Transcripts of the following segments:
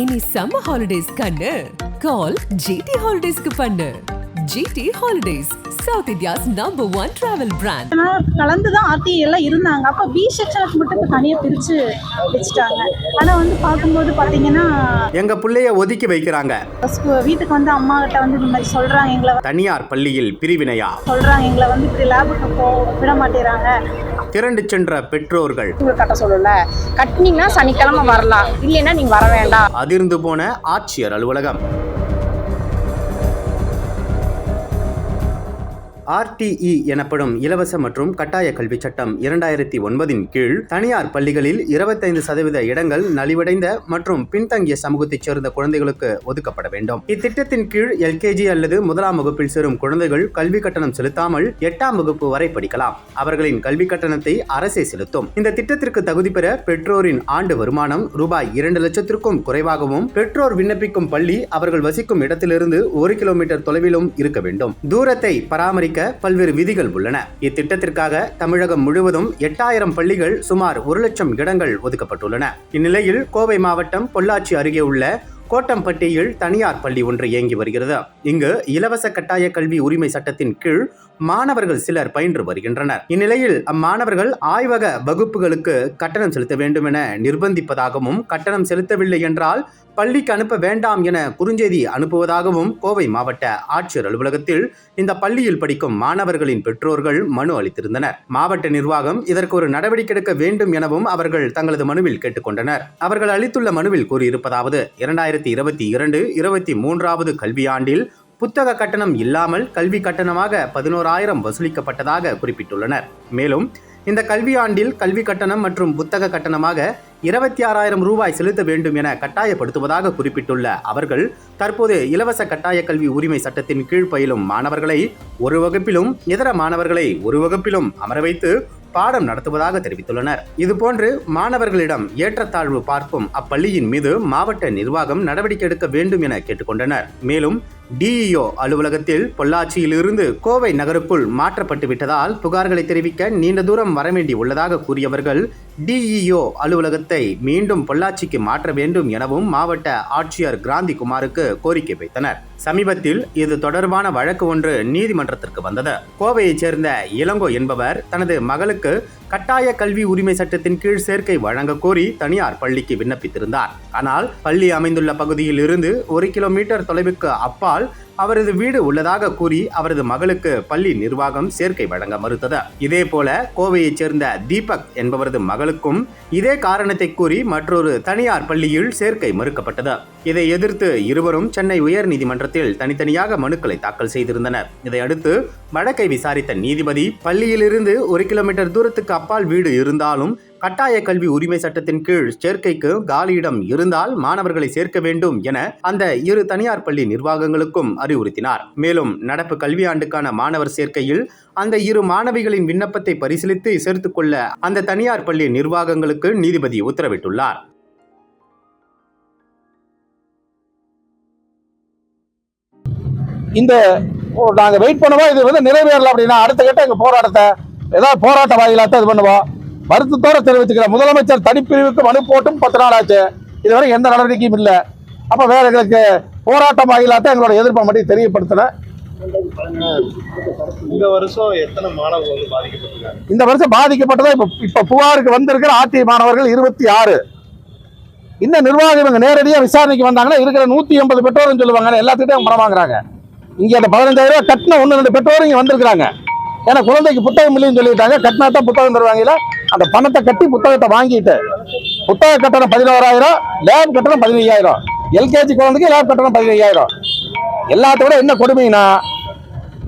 இனி summer holidays கண்ணு. கால் GT ஹாலிடேஸ்க்கு பண்ணு. GT holidays south India's number one travel brand கலந்து தான் ஆர்டி எல்லாம் இருந்தாங்க. அப்போ பி செக்ஷனுக்கு மட்டும் இப்போ தனியாக பிரித்து வச்சுட்டாங்க. ஆனால் வந்து பார்க்கும்போது பார்த்தீங்கன்னா எங்க பிள்ளைய ஒதுக்கி வைக்கிறாங்க. வீட்டுக்கு வந்து அம்மா கிட்ட வந்து இந்த மாதிரி சொல்கிறாங்க எங்களை தனியார் பள்ளியில் பிரிவினையா? சொல்கிறாங்க எங்களை வந்து இப்படி லேபுக்கு போ விட மாட்டேறாங்க. திரண்டு சென்ற பெற்றோர்கள். கட்ட சொல்லல கட்டினீங்கன்னா சனிக்கிழமை வரலாம் இல்லைன்னா நீங்க வர வேண்டாம். அதிர்ந்து போன ஆட்சியர் அலுவலகம். ஆர்டிஇ எனப்படும் இலவச மற்றும் கட்டாய கல்வி சட்டம் இரண்டாயிரத்தி ஒன்பதின் கீழ் தனியார் பள்ளிகளில் இருபத்தைந்து சதவீத இடங்கள் நலிவடைந்த மற்றும் பின்தங்கிய சமூகத்தைச் சேர்ந்த குழந்தைகளுக்கு ஒதுக்கப்பட வேண்டும். இத்திட்டத்தின் கீழ் எல்கேஜி அல்லது முதலாம் வகுப்பில் சேரும் குழந்தைகள் கல்வி கட்டணம் செலுத்தாமல் எட்டாம் வகுப்பு வரை படிக்கலாம். அவர்களின் கல்வி கட்டணத்தை அரசே செலுத்தும். இந்த திட்டத்திற்கு தகுதி பெற பெற்றோரின் ஆண்டு வருமானம் ரூபாய் இரண்டு லட்சத்திற்கும் குறைவாகவும் பெற்றோர் விண்ணப்பிக்கும் பள்ளி அவர்கள் வசிக்கும் இடத்திலிருந்து ஒரு கிலோமீட்டர் தொலைவிலும் இருக்க வேண்டும். தூரத்தை பராமரிக்க பல்வேறு விதிகள் உள்ளன. இத்திட்டத்திற்காக தமிழகம் முழுவதும் எட்டாயிரம் பள்ளிகள் சுமார் ஒரு லட்சம் இடங்கள் ஒதுக்கப்பட்டுள்ளன. இந்நிலையில் கோவை மாவட்டம் பொள்ளாச்சி அருகே உள்ள கோட்டம்பட்டியில் தனியார் பள்ளி ஒன்று இயங்கி வருகிறது. இங்கு இலவச கட்டாய கல்வி உரிமை சட்டத்தின் கீழ் மாணவர்கள் சிலர் பயின்று வருகின்றனர். இந்நிலையில் அம்மாணவர்கள் ஆய்வக வகுப்புகளுக்கு கட்டணம் செலுத்த வேண்டும் என நிர்பந்திப்பதாகவும் கட்டணம் செலுத்தவில்லை என்றால் பள்ளிக்கு அனுப்ப வேண்டாம் என குறுஞ்செய்தி அனுப்புவதாகவும் கோவை மாவட்ட ஆட்சியர் அலுவலகத்தில் இந்த பள்ளியில் படிக்கும் மாணவர்களின் பெற்றோர்கள் மனு அளித்திருந்தனர். மாவட்ட நிர்வாகம் இதற்கு ஒரு நடவடிக்கை எடுக்க வேண்டும் எனவும் அவர்கள் தங்களது மனுவில் கேட்டுக்கொண்டனர். அவர்கள் அளித்துள்ள மனுவில் கூறியிருப்பதாவது இரண்டாயிரத்தி இருபத்தி இரண்டு இருபத்தி மூன்றாவது கல்வியாண்டில் புத்தக கட்டணம் இல்லாமல் கல்வி கட்டணமாக பதினோராயிரம் வசூலிக்கப்பட்டதாக குறிப்பிட்டுள்ளனர். மேலும் இந்த கல்வியாண்டில் கல்வி கட்டணம் மற்றும் புத்தக கட்டணமாக இருபத்தி ஆறாயிரம் ரூபாய் செலுத்த வேண்டும் என கட்டாயப்படுத்துவதாக குறிப்பிட்டுள்ள அவர்கள் தற்போது இலவச கட்டாய கல்வி உரிமை சட்டத்தின் கீழ் பயிலும் மாணவர்களை ஒரு வகுப்பிலும் இதர மாணவர்களை ஒரு வகுப்பிலும் அமர வைத்து பாடம் நடத்துவதாக தெரிவித்துள்ளனர். இதுபோன்று மாணவர்களிடம் ஏற்றத்தாழ்வு பார்க்கும் அப்பள்ளியின் மீது மாவட்ட நிர்வாகம் நடவடிக்கை எடுக்க வேண்டும் என கேட்டுக்கொண்டனர். மேலும் டிஇஓ அலுவலகத்தில் பொள்ளாச்சியிலிருந்து கோவை நகருக்குள் மாற்றப்பட்டு விட்டதால் புகார்களை தெரிவிக்க நீண்ட தூரம் வரவேண்டி உள்ளதாக கூறியவர்கள் டிஇஓ அலுவலகத்தை மீண்டும் பொள்ளாச்சிக்கு மாற்ற வேண்டும் எனவும் மாவட்ட ஆட்சியர் கிராந்தி குமாருக்கு கோரிக்கை வைத்தனர். சமீபத்தில் இது தொடர்பான வழக்கு ஒன்று நீதிமன்றத்திற்கு வந்தது. கோவையைச் சேர்ந்த இளங்கோ என்பவர் தனது மகளுக்கு கட்டாய கல்வி உரிமை சட்டத்தின் கீழ் சேர்க்கை வழங்க கோரி தனியார் பள்ளிக்கு விண்ணப்பித்திருந்தார். ஆனால் பள்ளி அமைந்துள்ள பகுதியில் இருந்து ஒரு கிலோமீட்டர் தொலைவுக்கு அப்பால் அவரது வீடு உள்ளதாக கூறி அவரது மகளுக்கு பள்ளி நிர்வாகம் சேர்க்கை வழங்க மறுத்தது. இதே போல கோவையைச் சேர்ந்த தீபக் என்பவரது மகளுக்கும் இதே காரணத்தை கூறி மற்றொரு தனியார் பள்ளியில் சேர்க்கை மறுக்கப்பட்டது. இதை எதிர்த்து இருவரும் சென்னை உயர்நீதிமன்றத்தில் தனித்தனியாக மனுக்களை தாக்கல் செய்திருந்தனர். இதையடுத்து வழக்கை விசாரித்த நீதிபதி பள்ளியிலிருந்து ஒரு கிலோமீட்டர் தூரத்துக்கு அப்பால் வீடு இருந்தாலும் கட்டாய கல்வி உரிமை சட்டத்தின் கீழ் சேர்க்கைக்கு காலியிடம் இருந்தால் மாணவர்களை சேர்க்க வேண்டும் என அந்த இரு தனியார் பள்ளி நிர்வாகங்களுக்கும் அறிவுறுத்தினார். மேலும் நடப்பு கல்வியாண்டுக்கான மாணவர் சேர்க்கையில் அந்த இரு மாணவிகளின் விண்ணப்பத்தை பரிசீலித்து சேர்த்துக்கொள்ள அந்த தனியார் பள்ளி நிர்வாகங்களுக்கு நீதிபதி உத்தரவிட்டுள்ளார். இந்த ஓ, நாங்க வெயிட் பண்ணுவோம். இது வந்து நிறைவேறல அப்படின்னா அடுத்த கட்ட எங்க போராட்டத்தை ஏதாவது போராட்ட வாயிலாக இது பண்ணுவோம். வருத்தத்தோட தெரிவிச்சுக்கிறேன் முதலமைச்சர் தனிப்பிரிவுக்கு மனு போட்டும் பத்து நாள் ஆச்சு இதுவரை எந்த நடவடிக்கையும் இல்லை. அப்ப வேற எங்களுக்கு போராட்டம் வாயிலாக எங்களோட எதிர்ப்பை மட்டும் தெரியப்படுத்தினேன் இந்த வருஷம் எத்தனை மாணவர்கள் வந்து பாதிக்கப்பட்டிருக்காங்க? இந்த வருஷம் பாதிக்கப்பட்டதா? இப்ப இப்ப புகாருக்கு வந்திருக்கிற ஆர்டி மாணவர்கள் இருபத்தி ஆறு. இன்னும் நிர்வாகம் இவங்க நேரடியா விசாரணைக்கு வந்தாங்கன்னா இருக்கிற நூத்தி எண்பது பெற்றோர்னு சொல்லுவாங்க எல்லாத்துக்கிட்டையும் பணம் வாங்குறாங்க. இங்கே அந்த பதினஞ்சாயிரம் ரூபா கட்டின ஒன்று ரெண்டு பெற்றோரும் இங்கே வந்திருக்கிறாங்க. ஏன்னா குழந்தைக்கு புத்தகம் இல்லைன்னு சொல்லிட்டாங்க. கட்டினா தான் புத்தகம் தருவாங்க அந்த பணத்தை கட்டி புத்தகத்தை வாங்கிட்டு புத்தக கட்டணம் பதினோராயிரம் லேப் கட்டணம் பதினையாயிரம். எல்கேஜி குழந்தைக்கு லேப் கட்டணம் பதினையாயிரம். எல்லாத்தோட என்ன கொடுமைனா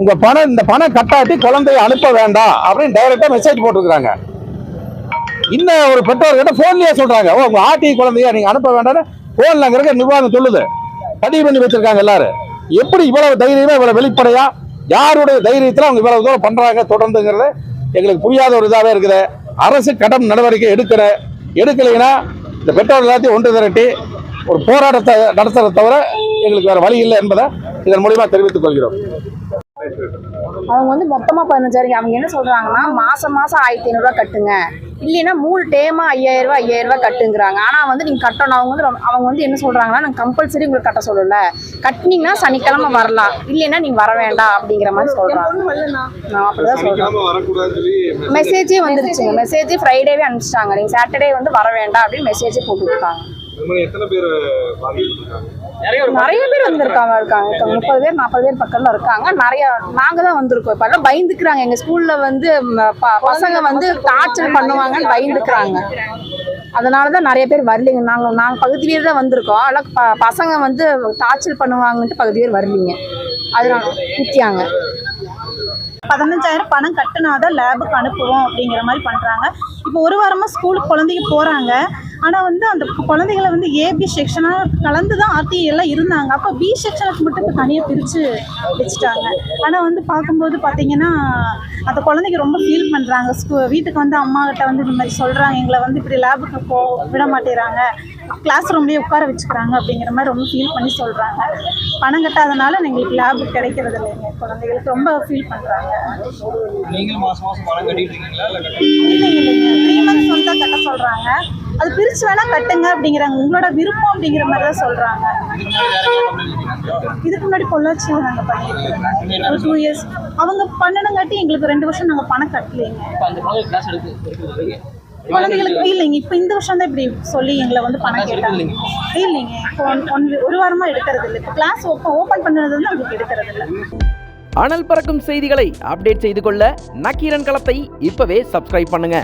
உங்கள் பணம் இந்த பணம் கட்டாட்டி குழந்தைய அனுப்ப வேண்டாம் அப்படின்னு டைரெக்டாக மெசேஜ் போட்டிருக்கிறாங்க. இன்னும் ஒரு பெற்றோர்கிட்ட ஃபோன்லேயே சொல்கிறாங்க ஓ உங்கள் ஆர்டி குழந்தைய நீங்கள் அனுப்ப வேண்டாம்னு ஃபோனில் அங்கே இருக்க நிர்வாகம் சொல்லுது. பதிவு பண்ணி வச்சுருக்காங்க எல்லாரும். எப்படி இவ்வளவு தைரியமா இவ்வளவு வெளிப்படையா யாருடைய தைரியத்தில் அவங்க இவ்வளவு தூரம் பண்றாங்க தொடர்ந்துங்கிறது எங்களுக்கு புரியாத ஒரு இதாகவே இருக்குது. அரசு கடன் நடவடிக்கை எடுக்கிற எடுக்கலைன்னா இந்த பெட்ரோல் எல்லாத்தையும் ஒன்று திரட்டி ஒரு போராட்டத்தை நடத்துறத தவிர எங்களுக்கு வேறு வழி இல்லை என்பதை இதன் மூலியமாக தெரிவித்துக் கொள்கிறோம். அவங்க வந்து மொத்தமாக பதினஞ்சாயிரம் அவங்க என்ன சொல்கிறாங்கன்னா மாதம் மாதம் ஆயிரத்தி ஐநூறுரூவா கட்டுங்க. இல்லைன்னா மூணு டேமா ஐயாயிரம் ரூபாய் ஐயாயிரம் ரூபாய் கட்டுங்கிறாங்க. ஆனால் வந்து நீங்கள் கட்டணும். அவங்க வந்து அவங்க வந்து என்ன சொல்கிறாங்கன்னா நாங்கள் கம்பல்சரி உங்களுக்கு கட்ட சொல்லலை. கட்டினீங்கன்னா சனிக்கிழமை வரலாம். இல்லைன்னா நீங்கள் வர வேண்டாம் அப்படிங்கிற மாதிரி சொல்கிறாங்க நான் அப்படிதான் சொல்கிறேன் சனிக்கிழமை வரக்கூடாதுன்னு சொல்லி மெசேஜே வந்துருச்சுங்க. மெசேஜ் ஃப்ரைடேவே அனுப்பிச்சிட்டாங்க. நீங்கள் சாட்டர்டே வந்து வர வேண்டாம் அப்படின்னு மெசேஜே போட்டு மாதிரி எத்தனை பேர் நிறைய பேர் வந்திருக்காங்க. இருக்காங்க. இப்ப முப்பது பேர் நாற்பது பேர் பக்கத்துல இருக்காங்க. நிறைய நாங்க தான் வந்திருக்கோம். இப்ப எல்லாம் பயந்துக்கிறாங்க. எங்க ஸ்கூல்ல வந்து பசங்க வந்து டார்ச்சர் பண்ணுவாங்கன்னு பயந்துக்கிறாங்க. அதனால தான் நிறைய பேர் வரலைங்க. நாங்கள் நாங்கள் பகுதி பேர் தான் வந்திருக்கோம். ஆனால் ப பசங்க வந்து டார்ச்சர் பண்ணுவாங்கன்ட்டு பகுதி பேர் வரலீங்க. அதனால குத்தியாங்க பதினஞ்சாயிரம் பணம் கட்டினாதான் லேபுக்கு அனுப்புவோம் அப்படிங்கிற மாதிரி பண்ணுறாங்க இப்போ ஒரு வாரமாக ஸ்கூலுக்கு குழந்தைங்க போகிறாங்க ஆனால் வந்து அந்த குழந்தைகளை வந்து ஏபி செக்ஷனாக கலந்து தான் ஆர்டி எல்லாம் இருந்தாங்க. அப்போ பி செக்ஷனுக்கு மட்டும் இப்போ தனியாக பிரித்து வச்சுட்டாங்க. ஆனால் வந்து பார்க்கும்போது பார்த்தீங்கன்னா அந்த குழந்தைங்க ரொம்ப ஃபீல் பண்ணுறாங்க ஸ்கூ வீட்டுக்கு வந்து அம்மாக்கிட்ட வந்து இந்த மாதிரி சொல்கிறாங்க எங்களை வந்து இப்படி லேபுக்கு போ விட மாட்டேறாங்க கிளாஸ் ரூம்லேயே உட்கார வச்சுக்கிறாங்க அப்படிங்கிற மாதிரி ரொம்ப ஃபீல் பண்ணி சொல்கிறாங்க பணம் கட்டாதனால எங்களுக்கு லேபு கிடைக்கிறது இல்லைங்க. குழந்தைகளுக்கு ரொம்ப ஃபீல் பண்ணுறாங்க த்ரீ மந்த்ஸ் வந்து தான் கட்ட சொல்கிறாங்க அது பிரித்து வேணால் கட்டுங்க அப்படிங்கிறாங்க. உங்களோட விருப்பம் அப்படிங்கிற மாதிரி தான் சொல்கிறாங்க இதுக்கு முன்னாடி பொள்ளாச்சியில் நாங்கள் பண்ணியிருக்கோம். ஒரு டூ இயர்ஸ் அவங்க பண்ணணுங்காட்டி எங்களுக்கு ரெண்டு வருஷம் நாங்கள் பணம் கட்டலைங்க. குழந்தைகளுக்கு இல்லைங்க. இப்போ இந்த வருஷம் தான் இப்படி சொல்லி எங்களை வந்து பணம் கேட்டாங்க. இல்லைங்க. இப்போ ஒன் ஒரு வாரமாக எடுக்கிறது இல்லை இப்போ கிளாஸ் ஓப்பன் ஓப்பன் பண்ணது வந்து அவங்களுக்கு எடுக்கிறது இல்லை அனல் பறக்கும் செய்திகளை அப்டேட் செய்து கொள்ள நக்கீரன் களத்தை இப்பவே சப்ஸ்கிரைப் பண்ணுங்க.